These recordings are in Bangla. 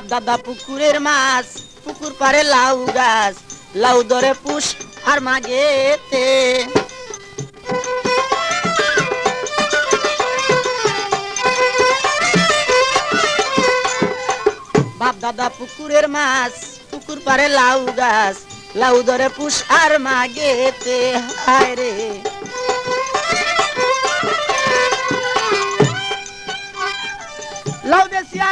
বাপ দাদা পুকুরের মাছ, পুকুর পারে লাউ গাছ, লাউ ধরে পুষ আর মাগেতে। বাপ দাদা পুকুরের মাছ, পুকুর পারে লাউ গাছ, লাউ ধরে পুষ আর মাগেতে। হায় রে।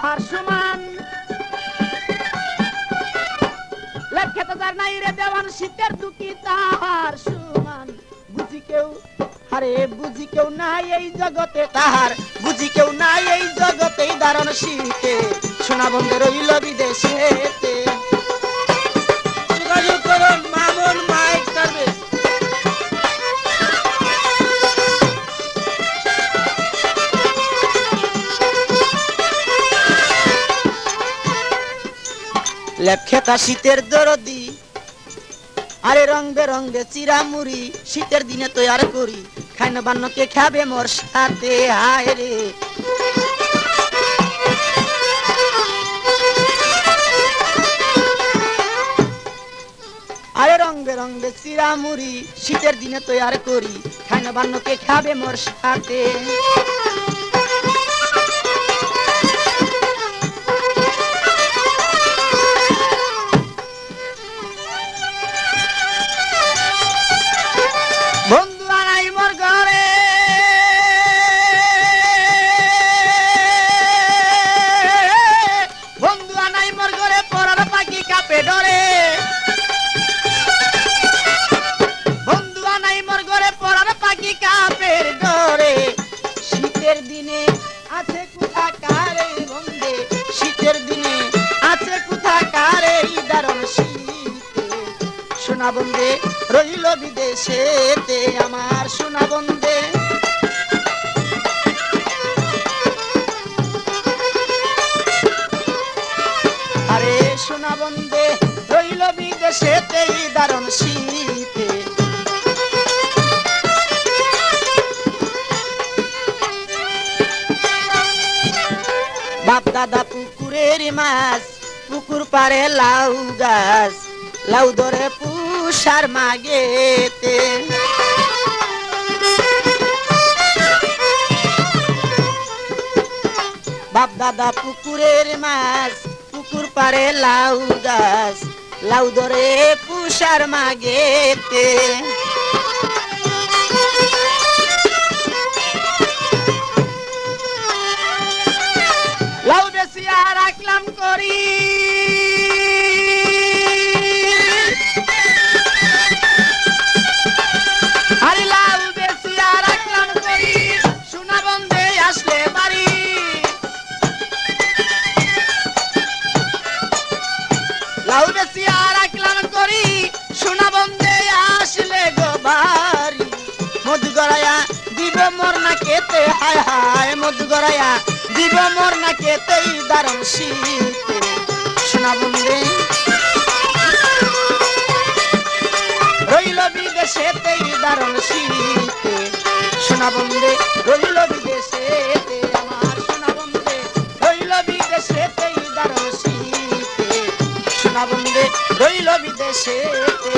তাহার সমান। লেপখাতা যার নাই রে দেওয়ান, শীতের দুঃখী তাহার সমান। বুঝি কেউ আরে বুঝি কেউ নাই এই জগতে তাহার। বুঝি কেউ নাই এই জগতে দারণ শীতে। সোনা বন্ধে রইল বিদেশেতে লেপখেতা শীতের দরদি। আরে রং বেরঙ্গে চিরামুড়ি, শীতের দিনে তৈয়ার করি। খাইন বান্নকে খাবে মোর সাথে, হায় রে। আরে রং বেরঙ্গে চিরামুড়ি, শীতের দিনে তৈয়ার করি। খাইন বান্নকে খাবে মোর সাথে। রইল বিদেশেতে আমার সোনা বন্ধে আরে সোনা বন্ধে রইল বিদেশেতে দারণ শীতে। বাপ দাদা পুকুরের মাছ, পুকুর পারে লাউ গাছ, লাউ ধরে পুষার মাগেতে। বাপ দাদা পুকুরের মাছ, পুকুর পারে লাউ গাছ, লাউ ধরে পুষার মাগেতে। লাউ বেশিয়া রাখলাম করি। লাউ বেশিয়া রাখলাম করি, সোনা বন্ধে আসলে গো বাড়ি। মধু গড়াইয়া দিব মোর না কেতে, হায় হায় মধু গড়াইয়া দিব মোর না কেতেই দারুণ শীতে। সোনা বন্ধে রইল বিদেশেতেই দারুণ শীতে। সোনা বন্ধে রইল বিদেশেতে রইল বিদেশেতে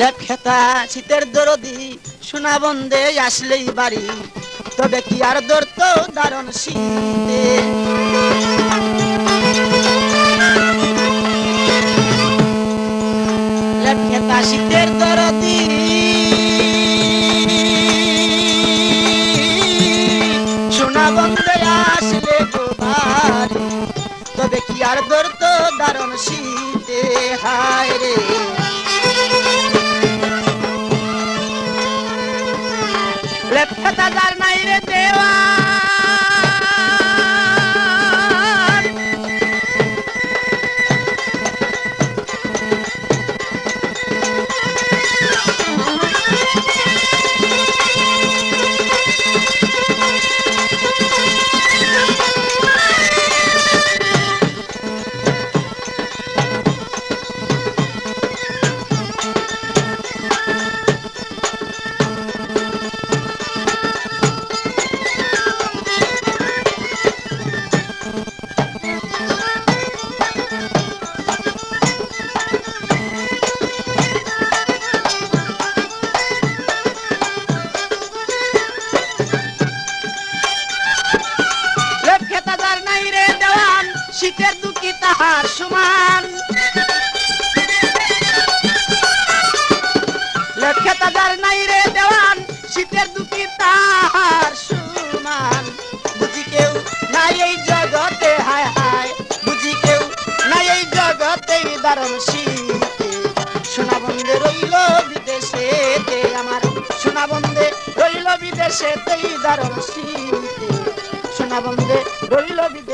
লেপ খেতা শীতের দরদি, সোনা বন্দে আসলেই বাড়ি। তবে কি আর দরত দারণ শীতে? লেপ খেতা শীতের তবে কি আর দরত দারণ শীতে হায় রে। লেপটা যার নাই রে দেওয়া। শীতের দুঃখী তাহার সমান। বুঝি কেউ নাই এই জগতে, হায় হায়। বুঝি কেউ নাই এই জগতে, দারুণ রইল বিদেশেতে আমার। সোনা বন্ধে রইল বিদেশেতেই দারুণ শীতে। সোনা বন্ধে রইল বিদেশে